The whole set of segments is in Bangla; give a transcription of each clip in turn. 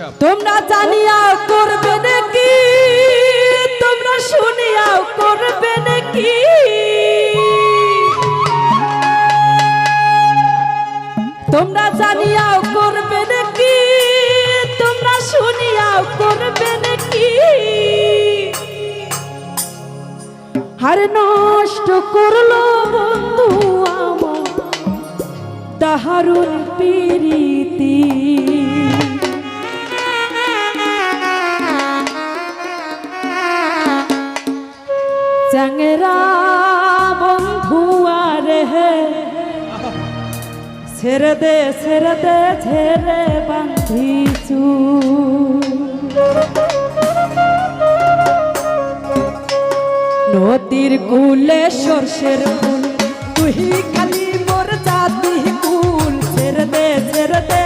তোমরা জানিয়া করবে নাকি? তোমরা শুনিয়া করবে নাকি? তোমরা জানিয়া করবে নাকি? তোমরা শুনিয়া করবে নাকি? হার নষ্ট করল বন্ধু আমার তাহারুন পিরিতি। চ্যাংরা বন্ধু হে। ছেড়ে দে ছেড়ে দে, ছেড়ে বান্ধি নদীর কুলে সরষের ফুল, তুই খালি মোর জাতি কুল। ছেড়ে দে ছেড়ে দে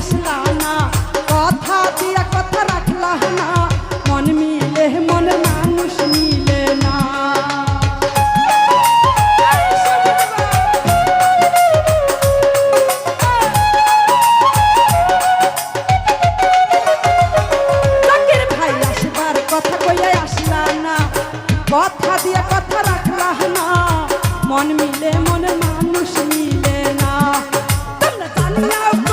আসলা না। কথা দিয়া কথা রাখলা না। মন মিলে মনের মানুষ মিলে না। ভাই আসবার কথা কইয়া আসলা না। কথা দিয়া কথা রাখলা না। মন মিলে মনের মানুষ মিলে না। Love.